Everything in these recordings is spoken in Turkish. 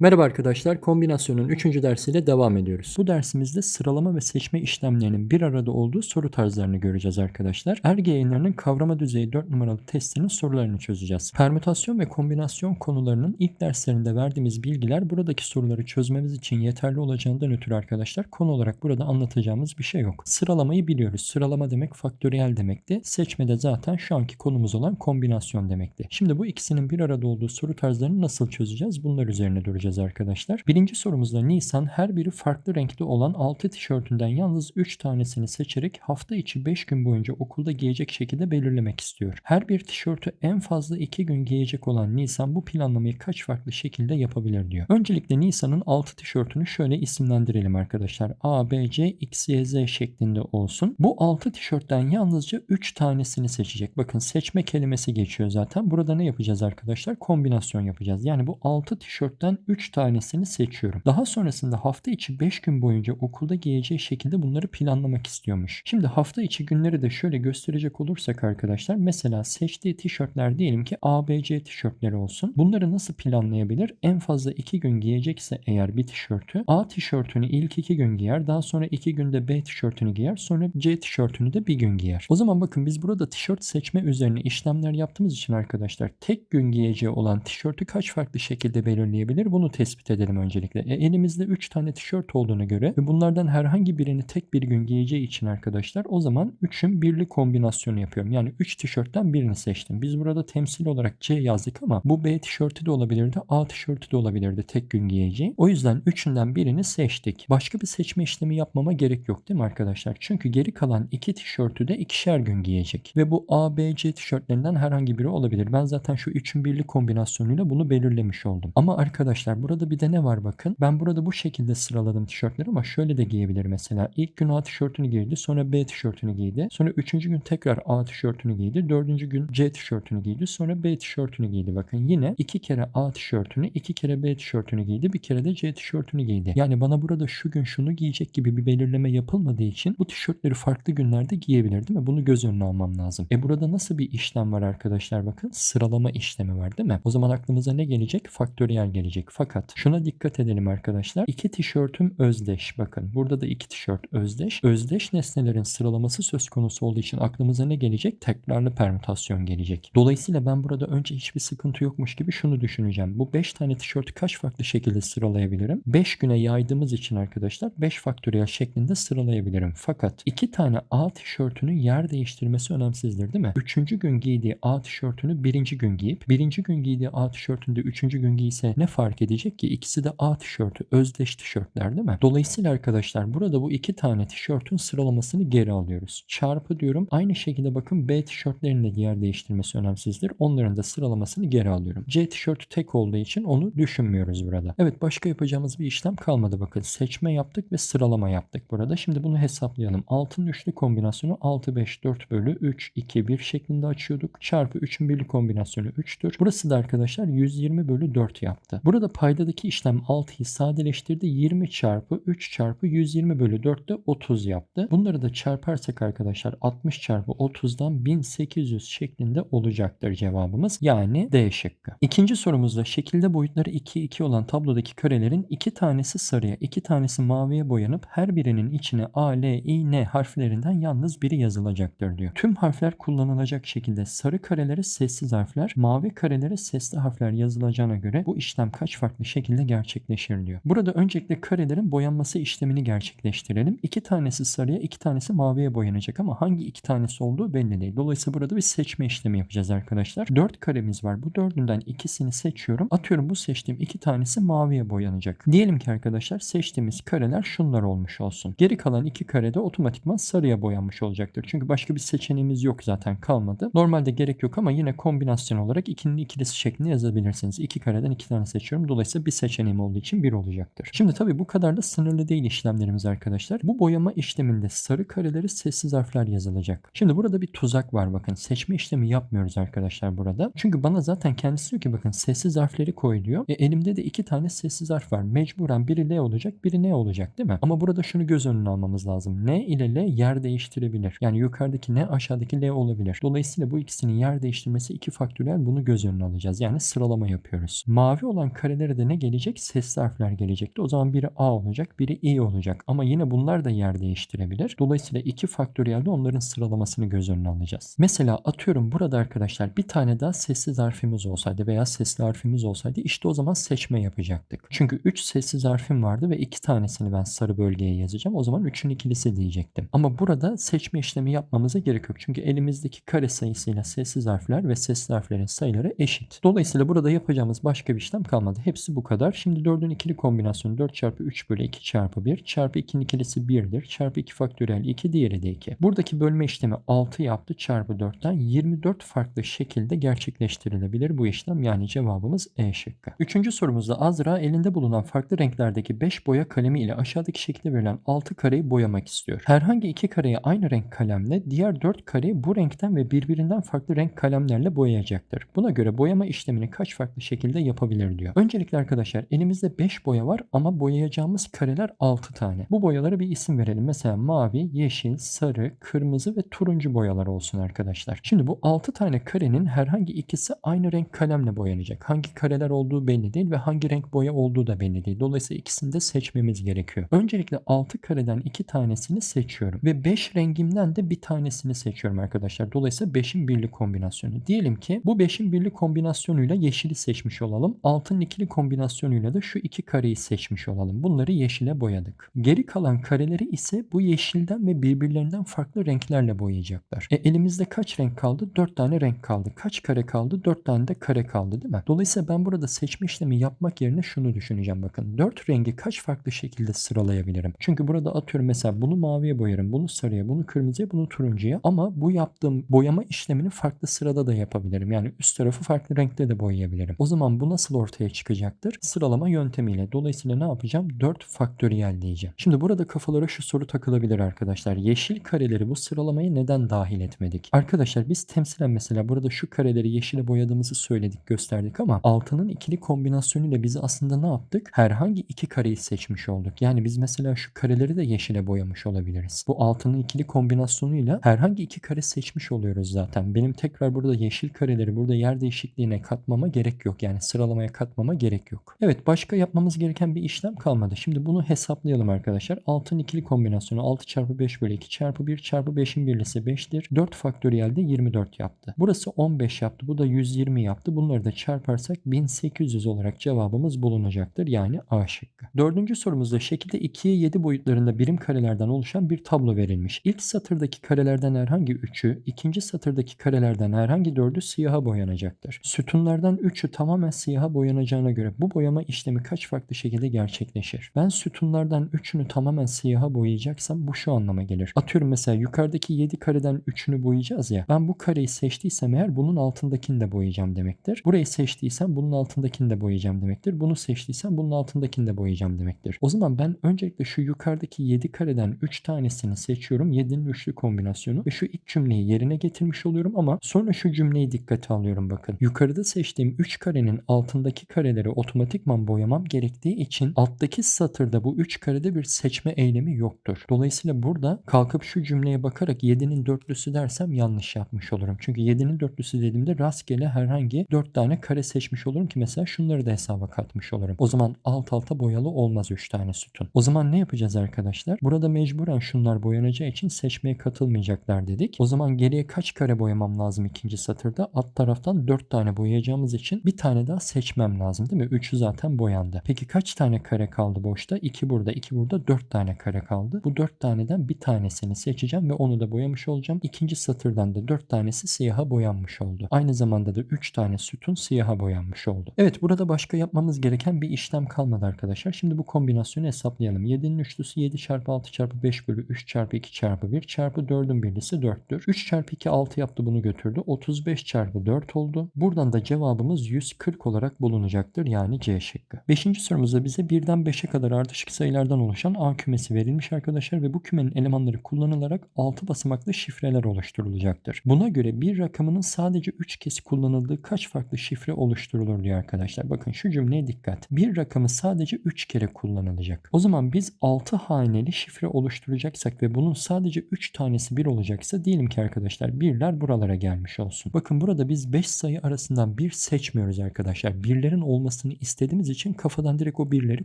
Merhaba arkadaşlar, kombinasyonun 3. dersiyle devam ediyoruz. Bu dersimizde sıralama ve seçme işlemlerinin bir arada olduğu soru tarzlarını göreceğiz arkadaşlar. Erge yayınlarının kavrama düzeyi 4 numaralı testinin sorularını çözeceğiz. Permütasyon ve kombinasyon konularının ilk derslerinde verdiğimiz bilgiler buradaki soruları çözmemiz için yeterli olacağından ötürü arkadaşlar konu olarak burada anlatacağımız bir şey yok. Sıralamayı biliyoruz. Sıralama demek faktöriyel demekti. Seçme de zaten şu anki konumuz olan kombinasyon demekti. Şimdi bu ikisinin bir arada olduğu soru tarzlarını nasıl çözeceğiz? Bunlar üzerine duracağız arkadaşlar. Birinci sorumuzda Nisan her biri farklı renkte olan 6 tişörtünden yalnız 3 tanesini seçerek hafta içi 5 gün boyunca okulda giyecek şekilde belirlemek istiyor. Her bir tişörtü en fazla 2 gün giyecek olan Nisan bu planlamayı kaç farklı şekilde yapabilir diyor. Öncelikle Nisan'ın 6 tişörtünü şöyle isimlendirelim arkadaşlar. A, B, C, X, Y, Z şeklinde olsun. Bu 6 tişörtten yalnızca 3 tanesini seçecek. Bakın seçme kelimesi geçiyor zaten. Burada ne yapacağız arkadaşlar? Kombinasyon yapacağız. Yani bu 6 tişörtten 3 tanesini seçiyorum. Daha sonrasında hafta içi 5 gün boyunca okulda giyeceği şekilde bunları planlamak istiyormuş. Şimdi hafta içi günleri de şöyle gösterecek olursak arkadaşlar mesela seçtiği tişörtler diyelim ki ABC tişörtleri olsun. Bunları nasıl planlayabilir? En fazla 2 gün giyecekse eğer bir tişörtü A tişörtünü ilk 2 gün giyer. Daha sonra 2 günde B tişörtünü giyer. Sonra C tişörtünü de bir gün giyer. O zaman bakın biz burada tişört seçme üzerine işlemler yaptığımız için arkadaşlar tek gün giyeceği olan tişörtü kaç farklı şekilde belirleyebilir? Bunu tespit edelim öncelikle. E, elimizde 3 tane tişört olduğuna göre ve bunlardan herhangi birini tek bir gün giyeceği için arkadaşlar o zaman 3'ün birli kombinasyonu yapıyorum. Yani 3 tişörtten birini seçtim. Biz burada temsil olarak C yazdık ama bu B tişörtü de olabilirdi, A tişörtü de olabilirdi tek gün giyeceği. O yüzden üçünden birini seçtik. Başka bir seçme işlemi yapmama gerek yok değil mi arkadaşlar? Çünkü geri kalan iki tişörtü de ikişer gün giyecek. Ve bu A, B, C tişörtlerinden herhangi biri olabilir. Ben zaten şu üçün birli kombinasyonuyla bunu belirlemiş oldum. Ama arkadaşlar burada bir de ne var bakın. Ben burada bu şekilde sıraladım tişörtleri ama şöyle de giyebilir mesela. İlk gün A tişörtünü giydi sonra B tişörtünü giydi. Sonra üçüncü gün tekrar A tişörtünü giydi. Dördüncü gün C tişörtünü giydi. Sonra B tişörtünü giydi. Bakın yine iki kere A tişörtünü, iki kere B tişörtünü giydi. Bir kere de C tişörtünü giydi. Yani bana burada şu gün şunu giyecek gibi bir belirleme yapılmadığı için bu tişörtleri farklı günlerde giyebilir değil mi? Bunu göz önüne almam lazım. E burada nasıl bir işlem var arkadaşlar bakın? Sıralama işlemi var değil mi? O zaman aklımıza ne gelecek? Faktöriyel gelecek. Fakat şuna dikkat edelim arkadaşlar. İki tişörtüm özdeş. Bakın burada da iki tişört özdeş. Özdeş nesnelerin sıralaması söz konusu olduğu için aklımıza ne gelecek? Tekrarlı permütasyon gelecek. Dolayısıyla ben burada önce hiçbir sıkıntı yokmuş gibi şunu düşüneceğim. Bu 5 tane tişörtü kaç farklı şekilde sıralayabilirim? 5 güne yaydığımız için arkadaşlar 5 faktöriyel şeklinde sıralayabilirim. Fakat 2 tane A tişörtünün yer değiştirmesi önemsizdir değil mi? 3. gün giydiği A tişörtünü 1. gün giyip 1. gün giydiği A tişörtünde 3. gün giyse ne fark edecek ki? İkisi de A tişörtü özdeş tişörtler değil mi? Dolayısıyla arkadaşlar burada bu iki tane tişörtün sıralamasını geri alıyoruz. Çarpı diyorum. Aynı şekilde bakın B tişörtlerinin de yer değiştirmesi önemsizdir. Onların da sıralamasını geri alıyorum. C tişörtü tek olduğu için onu düşünmüyoruz burada. Evet başka yapacağımız bir işlem kalmadı bakın. Seçme yaptık ve sıralama yaptık burada. Şimdi bunu hesaplayalım. Altın üçlü kombinasyonu 6 5 4 bölü 3 2 1 şeklinde açıyorduk. Çarpı 3'ün birli kombinasyonu 3'tür. Burası da arkadaşlar 120 bölü 4 yaptı. Burada paydadaki işlem 6'yı sadeleştirdi. 20 çarpı 3 çarpı 120 bölü 4 de 30 yaptı. Bunları da çarparsak arkadaşlar 60 çarpı 30'dan 1800 şeklinde olacaktır cevabımız. Yani D şıkkı. İkinci sorumuzda şekilde boyutları 2 2 olan tablodaki karelerin iki tanesi sarıya, iki tanesi maviye boyanıp her birinin içine A, L, I, N harflerinden yalnız biri yazılacaktır diyor. Tüm harfler kullanılacak şekilde sarı karelere sessiz harfler, mavi karelere sesli harfler yazılacağına göre bu işlem kaç farklı şekilde gerçekleşir diyor. Burada öncelikle karelerin boyanması işlemini gerçekleştirelim. İki tanesi sarıya, iki tanesi maviye boyanacak ama hangi iki tanesi olduğu belli değil. Dolayısıyla burada bir seçme işlemi yapacağız arkadaşlar. Dört karemiz var. Bu dördünden ikisini seçiyorum. Atıyorum bu seçtiğim iki tanesi maviye boyanacak. Diyelim ki arkadaşlar seçtiğimiz kareler şunlar olmuş olsun. Geri kalan iki kare de otomatikman sarıya boyanmış olacaktır. Çünkü başka bir seçeneğimiz yok zaten kalmadı. Normalde gerek yok ama yine kombinasyon olarak ikinin ikilisi şeklinde yazabilirsiniz. İki kareden iki tane seçiyorum. Dolayısıyla bir seçeneğim olduğu için bir olacaktır. Şimdi tabii bu kadar da sınırlı değil işlemlerimiz arkadaşlar. Bu boyama işleminde sarı kareleri sessiz harfler yazılacak. Şimdi burada bir tuzak var bakın. Seçme işlemi yapmıyoruz arkadaşlar burada. Çünkü bana zaten kendisi diyor ki bakın sessiz harfleri koy diyor. E, elimde de iki tane sessiz harf var. Mecburen biri L olacak biri N olacak değil mi? Ama burada şunu göz önüne almamız lazım. N ile L yer değiştirebilir. Yani yukarıdaki N aşağıdaki L olabilir. Dolayısıyla bu ikisinin yer değiştirmesi iki faktöriyel bunu göz önüne alacağız. Yani sıralama yapıyoruz. Mavi olan kareleri kareleri de ne gelecek? Sesli harfler gelecekti. O zaman biri A olacak, biri İ olacak. Ama yine bunlar da yer değiştirebilir. Dolayısıyla iki faktöriyelde onların sıralamasını göz önüne alacağız. Mesela atıyorum burada arkadaşlar bir tane daha sessiz harfimiz olsaydı veya sesli harfimiz olsaydı işte o zaman seçme yapacaktık. Çünkü 3 sessiz harfim vardı ve 2 tanesini ben sarı bölgeye yazacağım. O zaman 3'ün ikilisi diyecektim. Ama burada seçme işlemi yapmamıza gerek yok. Çünkü elimizdeki kare sayısıyla sessiz harfler ve sesli harflerin sayıları eşit. Dolayısıyla burada yapacağımız başka bir işlem kalmadı. Hepsi bu kadar. Şimdi 4'ün ikili kombinasyonu 4 çarpı 3 bölü 2 çarpı 1 çarpı 2'nin ikilisi 1'dir. Çarpı 2 faktöriyel 2 diğeri de 2. Buradaki bölme işlemi 6 yaptı çarpı 4'ten 24 farklı şekilde gerçekleştirilebilir bu işlem. Yani cevabımız E şıkkı. Üçüncü sorumuzda Azra elinde bulunan farklı renklerdeki 5 boya kalemi ile aşağıdaki şekilde verilen 6 kareyi boyamak istiyor. Herhangi iki kareyi aynı renk kalemle diğer 4 kareyi bu renkten ve birbirinden farklı renk kalemlerle boyayacaktır. Buna göre boyama işlemini kaç farklı şekilde yapabilir diyor. Öncelikle arkadaşlar elimizde 5 boya var ama boyayacağımız kareler 6 tane. Bu boyalara bir isim verelim. Mesela mavi, yeşil, sarı, kırmızı ve turuncu boyalar olsun arkadaşlar. Şimdi bu 6 tane karenin herhangi ikisi aynı renk kalemle boyanacak. Hangi kareler olduğu belli değil ve hangi renk boya olduğu da belli değil. Dolayısıyla ikisini de seçmemiz gerekiyor. Öncelikle 6 kareden 2 tanesini seçiyorum ve 5 rengimden de bir tanesini seçiyorum arkadaşlar. Dolayısıyla 5'in birli kombinasyonu. Diyelim ki bu 5'in birli kombinasyonuyla yeşili seçmiş olalım. 6'nın ikili kombinasyonuyla da şu iki kareyi seçmiş olalım. Bunları yeşile boyadık. Geri kalan kareleri ise bu yeşilden ve birbirlerinden farklı renklerle boyayacaklar. E elimizde kaç renk kaldı? 4 tane renk kaldı. Kaç kare kaldı? 4 tane de kare kaldı değil mi? Dolayısıyla ben burada seçme işlemi yapmak yerine şunu düşüneceğim bakın. 4 rengi kaç farklı şekilde sıralayabilirim? Çünkü burada atıyorum mesela bunu maviye boyarım, bunu sarıya, bunu kırmızıya, bunu turuncuya ama bu yaptığım boyama işlemini farklı sırada da yapabilirim. Yani üst tarafı farklı renkte de boyayabilirim. O zaman bu nasıl ortaya çıkacaktır? Sıralama yöntemiyle. Dolayısıyla ne yapacağım? 4 faktöriyel diyeceğim. Şimdi burada kafalara şu soru takılabilir arkadaşlar. Yeşil kareleri bu sıralamaya neden dahil etmedik? Arkadaşlar biz temsilen mesela burada şu kareleri yeşile boyadığımızı söyledik, gösterdik ama altının ikili kombinasyonuyla biz aslında ne yaptık? Herhangi iki kareyi seçmiş olduk. Yani biz mesela şu kareleri de yeşile boyamış olabiliriz. Bu altının ikili kombinasyonuyla herhangi iki kare seçmiş oluyoruz zaten. Benim tekrar burada yeşil kareleri burada yer değişikliğine katmama gerek yok. Yani sıralamaya katmama gerek yok. Evet başka yapmamız gereken bir işlem kalmadı. Şimdi bunu hesaplayalım arkadaşlar. Altın ikili kombinasyonu 6 çarpı 5 bölü 2 çarpı 1 çarpı 5'in birlisi 5'tir. 4 faktöriyel de 24 yaptı. Burası 15 yaptı. Bu da 120 yaptı. Bunları da çarparsak 1800 olarak cevabımız bulunacaktır. Yani A şıkkı. Dördüncü sorumuzda şekilde 2'ye 7 boyutlarında birim karelerden oluşan bir tablo verilmiş. İlk satırdaki karelerden herhangi 3'ü, ikinci satırdaki karelerden herhangi 4'ü siyaha boyanacaktır. Sütunlardan 3'ü tamamen siyaha boyanacağına göre bu boyama işlemi kaç farklı şekilde gerçekleşir? Ben sütunlardan 3'ünü tamamen siyaha boyayacaksam bu şu anlama gelir. Atıyorum mesela yukarıdaki 7 kareden 3'ünü boyayacağız ya. Ben bu kareyi seçtiysem eğer bunun altındakini de boyayacağım demektir. Burayı seçtiysem bunun altındakini de boyayacağım demektir. Bunu seçtiysem bunun altındakini de boyayacağım demektir. O zaman ben öncelikle şu yukarıdaki 7 kareden 3 tanesini seçiyorum. 7'nin üçlü kombinasyonu ve şu ilk cümleyi yerine getirmiş oluyorum ama sonra şu cümleyi dikkate alıyorum bakın. Yukarıda seçtiğim 3 karenin altındaki kareleri otomatikman boyamam gerektiği için alttaki satırda bu 3 karede bir seçme eylemi yoktur. Dolayısıyla burada kalkıp şu cümleye bakarak 7'nin dörtlüsü dersem yanlış yapmış olurum. Çünkü 7'nin dörtlüsü dediğimde rastgele herhangi 4 tane kare seçmiş olurum ki mesela şunları da hesaba katmış olurum. O zaman alt alta boyalı olmaz 3 tane sütun. O zaman ne yapacağız arkadaşlar? Burada mecburen şunlar boyanacağı için seçmeye katılmayacaklar dedik. O zaman geriye kaç kare boyamam lazım ikinci satırda? Alt taraftan 4 tane boyayacağımız için bir tane daha seçmem lazım değil mi? 3'ü zaten boyandı. Peki kaç tane kare kaldı boşta? 2 burada, 2 burada, 4 tane kare kaldı. Bu 4 taneden bir tanesini seçeceğim ve onu da boyamış olacağım. İkinci satırdan da 4 tanesi siyaha boyanmış oldu. Aynı zamanda da 3 tane sütun siyaha boyanmış oldu. Evet burada başka yapmamız gereken bir işlem kalmadı arkadaşlar. Şimdi bu kombinasyonu hesaplayalım. 7'nin üçlüsü 7 çarpı 6 çarpı 5 bölü 3 çarpı 2 çarpı 1 çarpı 4'ün birlisi 4'tür. 3 çarpı 2 6 yaptı bunu götürdü. 35 çarpı 4 oldu. Buradan da cevabımız 140 olarak bulunacaktır. Yani C şıkkı. Beşinci sorumuzda bize birden 5'e kadar ardışık sayılardan oluşan A kümesi verilmiş arkadaşlar ve bu kümenin elemanları kullanılarak 6 basamaklı şifreler oluşturulacaktır. Buna göre bir rakamının sadece 3 kez kullanıldığı kaç farklı şifre oluşturulur diyor arkadaşlar. Bakın şu cümleye dikkat. Bir rakamı sadece 3 kere kullanılacak. O zaman biz 6 haneli şifre oluşturacaksak ve bunun sadece 3 tanesi 1 olacaksa diyelim ki arkadaşlar birler buralara gelmiş olsun. Bakın burada biz 5 sayı arasından bir seçmiyoruz arkadaşlar. Birlerin olması olmasını istediğimiz için kafadan direkt o birleri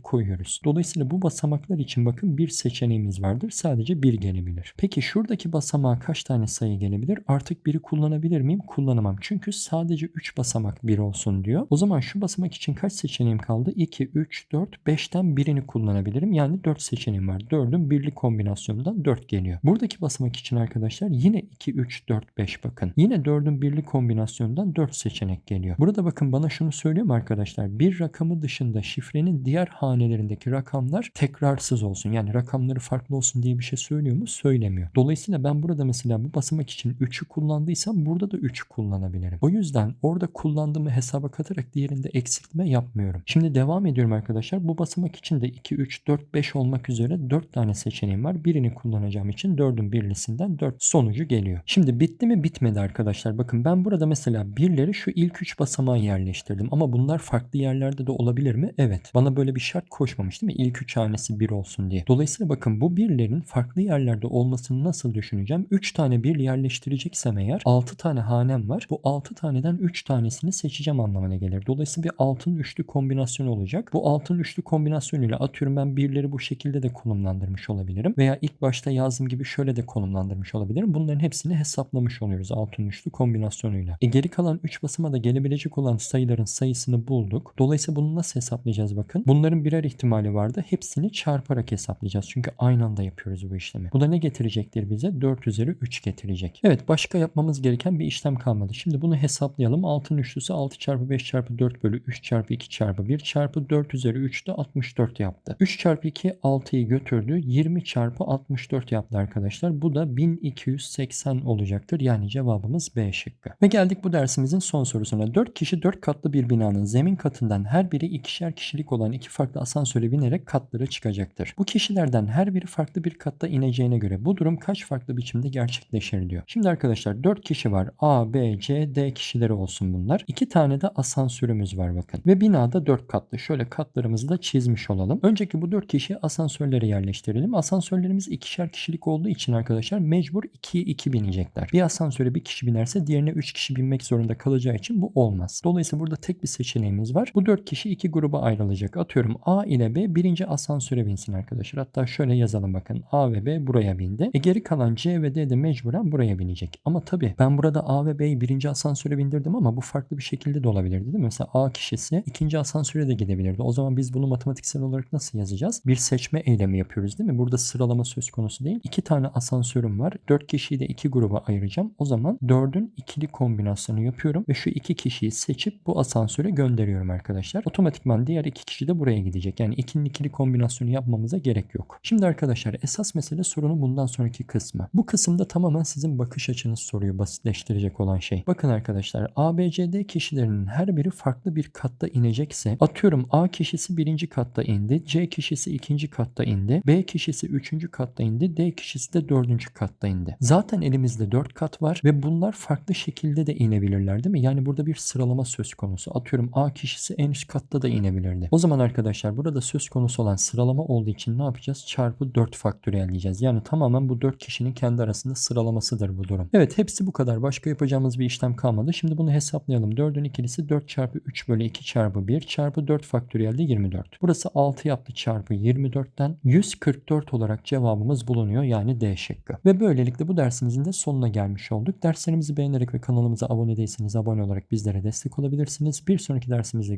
koyuyoruz. Dolayısıyla bu basamaklar için bakın bir seçeneğimiz vardır. Sadece bir gelebilir. Peki şuradaki basamağa kaç tane sayı gelebilir? Artık biri kullanabilir miyim? Kullanamam. Çünkü sadece 3 basamak bir olsun diyor. O zaman şu basamak için kaç seçeneğim kaldı? 2, 3, 4, 5'ten birini kullanabilirim. Yani 4 seçeneğim var. 4'ün birli kombinasyonundan 4 geliyor. Buradaki basamak için arkadaşlar yine 2, 3, 4, 5 bakın. Yine 4'ün birli kombinasyonundan 4 seçenek geliyor. Burada bakın bana şunu söylüyor mu arkadaşlar? Bir rakamı dışında şifrenin diğer hanelerindeki rakamlar tekrarsız olsun. Yani rakamları farklı olsun diye bir şey söylüyor mu? Söylemiyor. Dolayısıyla ben burada mesela bu basamak için 3'ü kullandıysam burada da 3 kullanabilirim. O yüzden orada kullandığımı hesaba katarak diğerinde eksiltme yapmıyorum. Şimdi devam ediyorum arkadaşlar. Bu basamak için de 2, 3, 4, 5 olmak üzere 4 tane seçeneğim var. Birini kullanacağım için 4'ün birlisinden 4 sonucu geliyor. Şimdi bitti mi? Bitmedi arkadaşlar. Bakın ben burada mesela birleri şu ilk 3 basamağa yerleştirdim. Ama bunlar farklı yerlerde de olabilir mi? Evet. Bana böyle bir şart koşmamış değil mi? İlk 3 hanesi 1 olsun diye. Dolayısıyla bakın bu birlerin farklı yerlerde olmasını nasıl düşüneceğim? 3 tane bir yerleştireceksem eğer 6 tane hanem var. Bu 6 taneden 3 tanesini seçeceğim anlamına gelir. Dolayısıyla bir altın üçlü kombinasyon olacak. Bu altın üçlü kombinasyonuyla atıyorum ben birleri bu şekilde de konumlandırmış olabilirim. Veya ilk başta yazdığım gibi şöyle de konumlandırmış olabilirim. Bunların hepsini hesaplamış oluyoruz altın üçlü kombinasyonuyla. E geri kalan 3 basıma da gelebilecek olan sayıların sayısını bulduk. Dolayısıyla bunu nasıl hesaplayacağız bakın. Bunların birer ihtimali vardı. Hepsini çarparak hesaplayacağız. Çünkü aynı anda yapıyoruz bu işlemi. Bu da ne getirecektir bize? 4 üzeri 3 getirecek. Evet başka yapmamız gereken bir işlem kalmadı. Şimdi bunu hesaplayalım. Altın üçlüsü 6 çarpı 5 çarpı 4 bölü 3 çarpı 2 çarpı 1 çarpı 4 üzeri 3 de 64 yaptı. 3 çarpı 2 6'yı götürdü. 20 çarpı 64 yaptı arkadaşlar. Bu da 1280 olacaktır. Yani cevabımız B şıkkı. Ve geldik bu dersimizin son sorusuna. 4 kişi 4 katlı bir binanın zemin katından her biri ikişer kişilik olan iki farklı asansöre binerek katlara çıkacaktır. Bu kişilerden her biri farklı bir katta ineceğine göre bu durum kaç farklı biçimde gerçekleşir diyor. Şimdi arkadaşlar 4 kişi var. A, B, C, D kişileri olsun bunlar. 2 tane de asansörümüz var bakın. Ve binada 4 katlı. Şöyle katlarımızı da çizmiş olalım. Önceki bu 4 kişi asansörlere yerleştirelim. Asansörlerimiz ikişer kişilik olduğu için arkadaşlar mecbur 2'ye 2 binecekler. Bir asansöre bir kişi binerse diğerine 3 kişi binmek zorunda kalacağı için bu olmaz. Dolayısıyla burada tek bir seçeneğimiz var. Bu 4 kişi iki gruba ayrılacak. Atıyorum A ile B birinci asansöre binsin arkadaşlar. Hatta şöyle yazalım bakın. A ve B buraya bindi. E geri kalan C ve D de mecburen buraya binecek. Ama tabii ben burada A ve B'yi birinci asansöre bindirdim ama bu farklı bir şekilde de olabilirdi değil mi? Mesela A kişisi ikinci asansöre de gidebilirdi. O zaman biz bunu matematiksel olarak nasıl yazacağız? Bir seçme eylemi yapıyoruz değil mi? Burada sıralama söz konusu değil. İki tane asansörüm var. Dört kişiyi de iki gruba ayıracağım. O zaman dördün ikili kombinasyonu yapıyorum ve şu iki kişiyi seçip bu asansöre gönderiyorum arkadaşlar. Otomatikman diğer iki kişi de buraya gidecek. Yani ikinin ikili kombinasyonu yapmamıza gerek yok. Şimdi arkadaşlar esas mesele sorunun bundan sonraki kısmı. Bu kısımda tamamen sizin bakış açınız soruyu basitleştirecek olan şey. Bakın arkadaşlar ABCD kişilerinin her biri farklı bir katta inecekse atıyorum A kişisi birinci katta indi. C kişisi ikinci katta indi. B kişisi üçüncü katta indi. D kişisi de dördüncü katta indi. Zaten elimizde dört kat var ve bunlar farklı şekilde de inebilirler değil mi? Yani burada bir sıralama söz konusu. Atıyorum A kişisi en üst katta da inebilirdi. O zaman arkadaşlar burada söz konusu olan sıralama olduğu için ne yapacağız? Çarpı 4 faktöriyelleyeceğiz. Yani tamamen bu 4 kişinin kendi arasında sıralamasıdır bu durum. Evet hepsi bu kadar. Başka yapacağımız bir işlem kalmadı. Şimdi bunu hesaplayalım. 4'ün ikilisi 4 çarpı 3 bölü 2 çarpı 1 çarpı 4 faktöriyelde 24. Burası 6 yaptı çarpı 24'ten 144 olarak cevabımız bulunuyor. Yani D şıkkı. Ve böylelikle bu dersimizin de sonuna gelmiş olduk. Derslerimizi beğenerek ve kanalımıza abone değilseniz abone olarak bizlere destek olabilirsiniz. Bir sonraki dersimizde